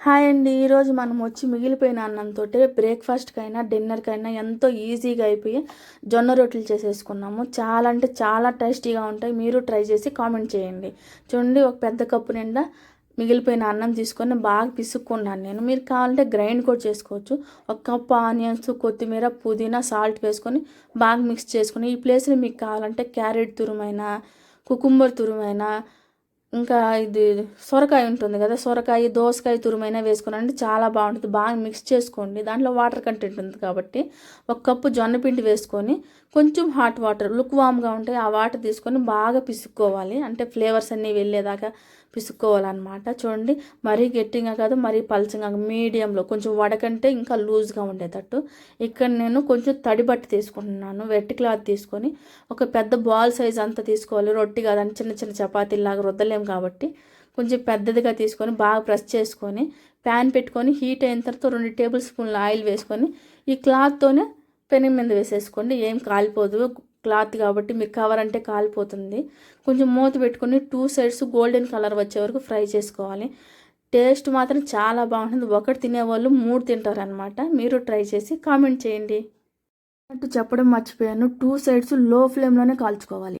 Hi అండి. ఈరోజు మనం వచ్చి మిగిలిపోయిన అన్నంతో బ్రేక్ఫాస్ట్కైనా డిన్నర్కైనా ఎంతో ఈజీగా అయిపోయి జొన్న రొట్టెలు చేసేసుకున్నాము. చాలా అంటే చాలా టేస్టీగా ఉంటాయి. మీరు ట్రై చేసి కామెంట్ చేయండి. చూడండి ఒక పెద్ద కప్పు నిండా మిగిలిపోయిన అన్నం తీసుకొని బాగా పిసుక్కున్నాను నేను. మీరు కావాలంటే గ్రైండ్ కూడా చేసుకోవచ్చు. ఒక కప్పు ఆనియన్స్ కొత్తిమీర పుదీనా సాల్ట్ వేసుకొని బాగా మిక్స్ చేసుకుని ఈ ప్లేస్లో మీకు కావాలంటే క్యారెట్ తురుమైనా కుకుంబర్ తురుమైనా ఇంకా ఇది సొరకాయ ఉంటుంది కదా సొరకాయ దోసకాయ తురుమైనా వేసుకోనండి చాలా బాగుంటుంది. బాగా మిక్స్ చేసుకోండి. దాంట్లో వాటర్ కంటెంట్ ఉంది కాబట్టి ఒక కప్పు జొన్న పిండి వేసుకొని కొంచెం హాట్ వాటర్ లుక్ వామ్గా ఉంటాయి ఆ వాటర్ తీసుకొని బాగా పిసుక్కోవాలి. అంటే ఫ్లేవర్స్ అన్నీ వెళ్ళేదాకా పిసుక్కోవాలన్నమాట. చూడండి మరీ గట్టిగా కాదు మరీ పలచంగా మీడియంలో కొంచెం వడకంటే ఇంకా లూజ్గా ఉండేటట్టు. ఇక్కడ నేను కొంచెం తడి బట్టి తీసుకుంటున్నాను వెట్టి క్లాత్ తీసుకొని ఒక పెద్ద బాల్ సైజ్ అంతా తీసుకోవాలి. రొట్టి కాదని చిన్న చిన్న చపాతీలాగా రుద్దలే కాబట్టి కొంచెం పెద్దదిగా తీసుకొని బాగా ప్రెస్ చేసుకొని ప్యాన్ పెట్టుకొని హీట్ అయిన తర్వాత రెండు టేబుల్ స్పూన్ల ఆయిల్ వేసుకొని ఈ క్లాత్తోనే పెనం మీద వేసేసుకోండి. ఏం కాలిపోదు. క్లాత్ కాబట్టి మీకు కవర్ అంటే కాలిపోతుంది. కొంచెం మూత పెట్టుకొని టూ సైడ్స్ గోల్డెన్ కలర్ వచ్చే వరకు ఫ్రై చేసుకోవాలి. టేస్ట్ మాత్రం చాలా బాగుంటుంది. ఒకటి తినేవాళ్ళు మూడు తింటారనమాట మీరు ట్రై చేసి కామెంట్ చేయండి. అంటూ చెప్పడం మర్చిపోయాను. టూ సైడ్స్లో ఫ్లేమ్లోనే కాల్చుకోవాలి.